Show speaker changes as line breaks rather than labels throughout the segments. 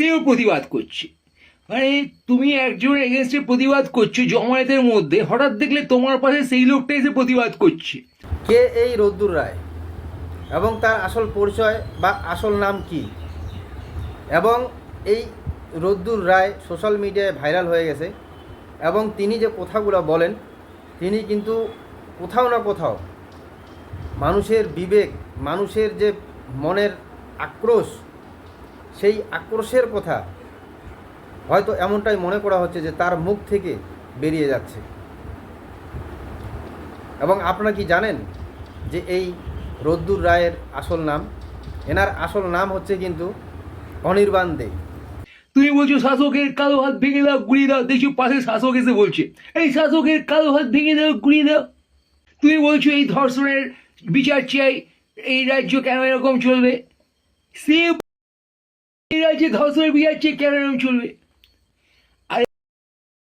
সেও প্রতিবাদ করছে। মানে তুমি একজন এগেনস্টে প্রতিবাদ করছ জমায়েতের মধ্যে, হঠাৎ দেখলে তোমার পাশে সেই লোকটা এসে প্রতিবাদ করছে।
কে এই রদ্দুর রায়? এবং তার আসল পরিচয় বা আসল নাম কি? এবং এই রদ্দুর রায় সোশ্যাল মিডিয়ায় ভাইরাল হয়ে গেছে, এবং তিনি যে কথাগুলো বলেন, তিনি কিন্তু কোথাও না কোথাও মানুষের বিবেক, মানুষের যে মনের আক্রোশ সেই আক্রোশের কথা হয়তো এমনটাই মনে করা হচ্ছে যে তার মুখ থেকে বেরিয়ে যাচ্ছে। এবং আপনারা কি জানেন যে এই রদ্দুর রায়ের আসল নাম? এনার আসল নাম হচ্ছে কিন্তু অনির্বাণ দে।
তুমি বলছো শাসকের কালো হাত ভেঙে দাও গুড়িয়ে দাও দেখছ পাশে শাসক এসে বলছে। এই শাসকের কালো হাত ভেঙে দাও গুড়িয়ে দাও। তুমি বলছো এই ধর্ষণের বিচার চাই, এই রাজ্য কেন এরকম চলবে? সে রাজ্যে ধর্ষণের কেন চলবে?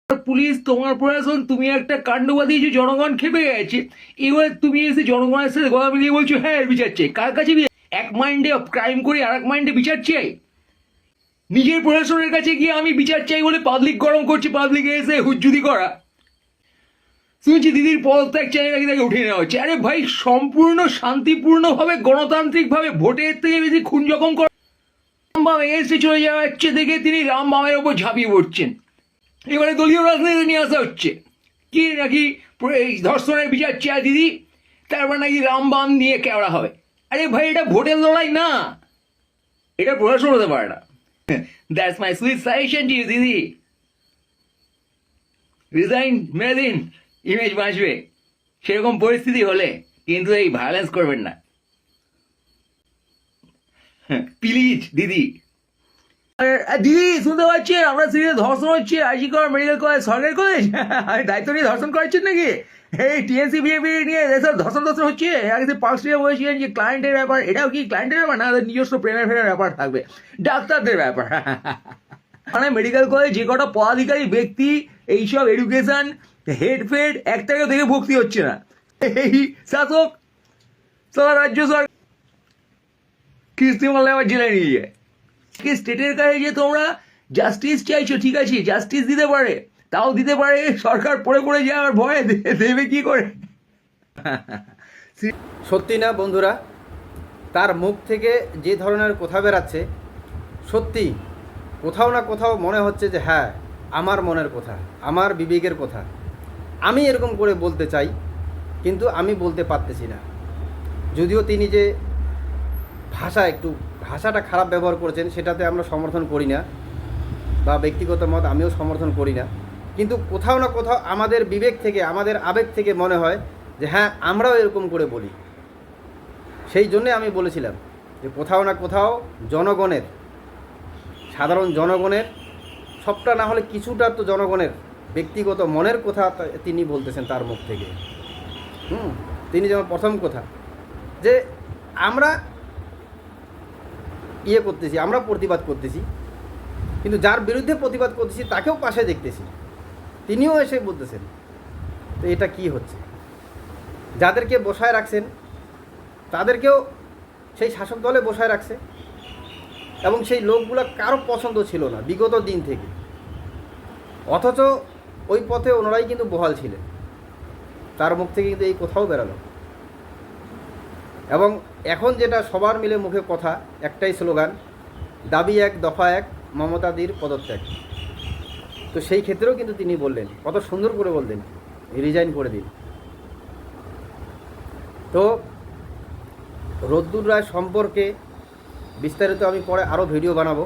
পুলিশ, তোমার প্রশাসন, তুমি একটা জনগণ খেপে গেছে। এবার তুমি এসে জনগণের সাথে গলা মিলিয়ে বলছো হ্যাঁ বিচার চাই কার কাছে এক মাইন্ডে ক্রাইম করে আর এক মাইন্ডে বিচার চাই নিজের প্রশাসনের কাছে গিয়ে আমি বিচার চাই বলে পাবলিক গরম করছি পাবলিক এসে হুজ্জুদি করা। শুনছি দিদির পদত্যাগ চাই নাকি তাকে উঠিয়ে নেওয়া হচ্ছে। আরে ভাই, সম্পূর্ণ শান্তিপূর্ণভাবে, গণতান্ত্রিকভাবে ভোটের থেকে বেশি খুন জখম করা রামবাম এসে চলে যাওয়া হচ্ছে দেখে তিনি রামবামের ওপর ঝাঁপিয়ে পড়ছেন। এবারে দলীয় রাজনীতি নিয়ে আসা হচ্ছে। কি নাকি এই ধর্ষণের বিচার চায় দিদি? তারপর নাকি রামবাম নিয়ে কেওড়া হবে আরে ভাই, এটা ভোটের লড়াই না। এটা প্রশাসন হতে পারে না। That's my sweet suggestion to দিদি। রিজাইন মেরে দিন। ইমেজ বাঁচবে। সেরকম পরিস্থিতি হলে কিন্তু এই ভায়োলেন্স করবেন না। প্লিজ দিদি। আরে, দিদি শুনতে পাচ্ছেন আমরা সিরিয়াস ধর্ষণ হচ্ছে আইজি কর মেডিকেল কলেজ সরকারি কলেজ আরে দায়িত্ব নিয়ে ধর্ষণ করাচ্ছেন নাকি? এই টিএনসি বিএপি নিয়ে এসব ধর্ষণ ধর্ষণ হচ্ছে। আগে পাঁচ টাকা বলেছিলেন যে ক্লায়েন্টের ব্যাপার। এটাও কি ক্লায়েন্টের ব্যাপার না? নিজস্ব প্রেমের ফেমের ব্যাপার থাকবে। ডাক্তারদের ব্যাপার। মানে মেডিকেল কলেজ যে কটা পদাধিকারী ব্যক্তি এইসব এডুকেশন হেড ফেড একটাকেও দেখে ভক্তি হচ্ছে না। এই শাসক সারা রাজ্য সরকার কিস্তি মারলে আবার জেলে নিয়ে যায়। কি স্টেটের কাছে যে তোমরা জাস্টিস চাইছো, ঠিক আছে? জাস্টিস দিতে পারে, তাও দিতে পারে, সরকার পড়ে পড়ে যাওয়ার ভয়ে দে- দেবে কি করে?
সত্যি না, বন্ধুরা? তার মুখ থেকে যে ধরনের কথা বেরাচ্ছে, সত্যি, কোথাও না কোথাও মনে হচ্ছে যে হ্যাঁ আমার মনের কথা, আমার বিবেকের কথা। আমি এরকম করে বলতে চাই, কিন্তু আমি বলতে পারতেছি না। যদিও তিনি যে ভাষা একটু, ভাষাটা খারাপ ব্যবহার করেছেন, সেটাতে আমরা সমর্থন করি না। বা ব্যক্তিগত মত আমিও সমর্থন করি না। কিন্তু কোথাও না কোথাও আমাদের বিবেক থেকে, আমাদের আবেগ থেকে মনে হয় যে হ্যাঁ আমরাও এরকম করে বলি। সেই জন্যে আমি বলেছিলাম যে, কোথাও না কোথাও জনগণের, সাধারণ জনগণের, সবটা না হলে কিছুটা তো জনগণের ব্যক্তিগত মনের কথা তিনি বলতেছেন তার মুখ থেকে। হুম, তিনি যেমন প্রথম কথা যে, আমরা ইয়ে করতেছি, আমরা প্রতিবাদ করতেছি। কিন্তু যার বিরুদ্ধে প্রতিবাদ করতেছি, তাকেও পাশে দেখতেছি। তিনিও এসে বলতেছেন, তো এটা কি হচ্ছে? যাদেরকে বসায় রাখছেন, তাদেরকেও সেই শাসক দলে বসায় রাখছে। এবং সেই লোকগুলো কারও পছন্দ ছিল না, বিগত দিন থেকে। অথচ ওই পথে ওনারাই কিন্তু বহাল ছিলেন। তার মুখ থেকে কিন্তু এই কোথাও বেরালো। এবং এখন যেটা সবার মিলে মুখে কথা, একটাই স্লোগান, দাবি এক, দফা এক, মমতাদির পদত্যাগ। তো সেই ক্ষেত্রেও কিন্তু তিনি বললেন, কত সুন্দর করে বললেন রিজাইন করে দিন। তো রদ্দুর রায় সম্পর্কে বিস্তারিত আমি পরে আরও ভিডিও বানাবো,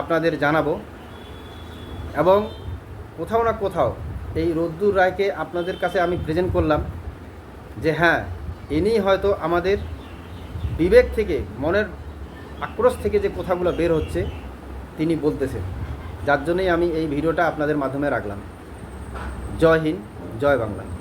আপনাদের জানাব। এবং কোথাও না কোথাও এই রদ্দুর রায়কে আপনাদের কাছে আমি প্রেজেন্ট করলাম যে হ্যাঁ ইনি হয়তো আমাদের বিবেক থেকে, মনের আক্রোশ থেকে যে কথাগুলো বের হচ্ছে, তিনি বলতেছেন, যার জন্যই আমি এই ভিডিওটা আপনাদের মাধ্যমে রাখলাম। জয় হিন্দ, জয় বাংলা।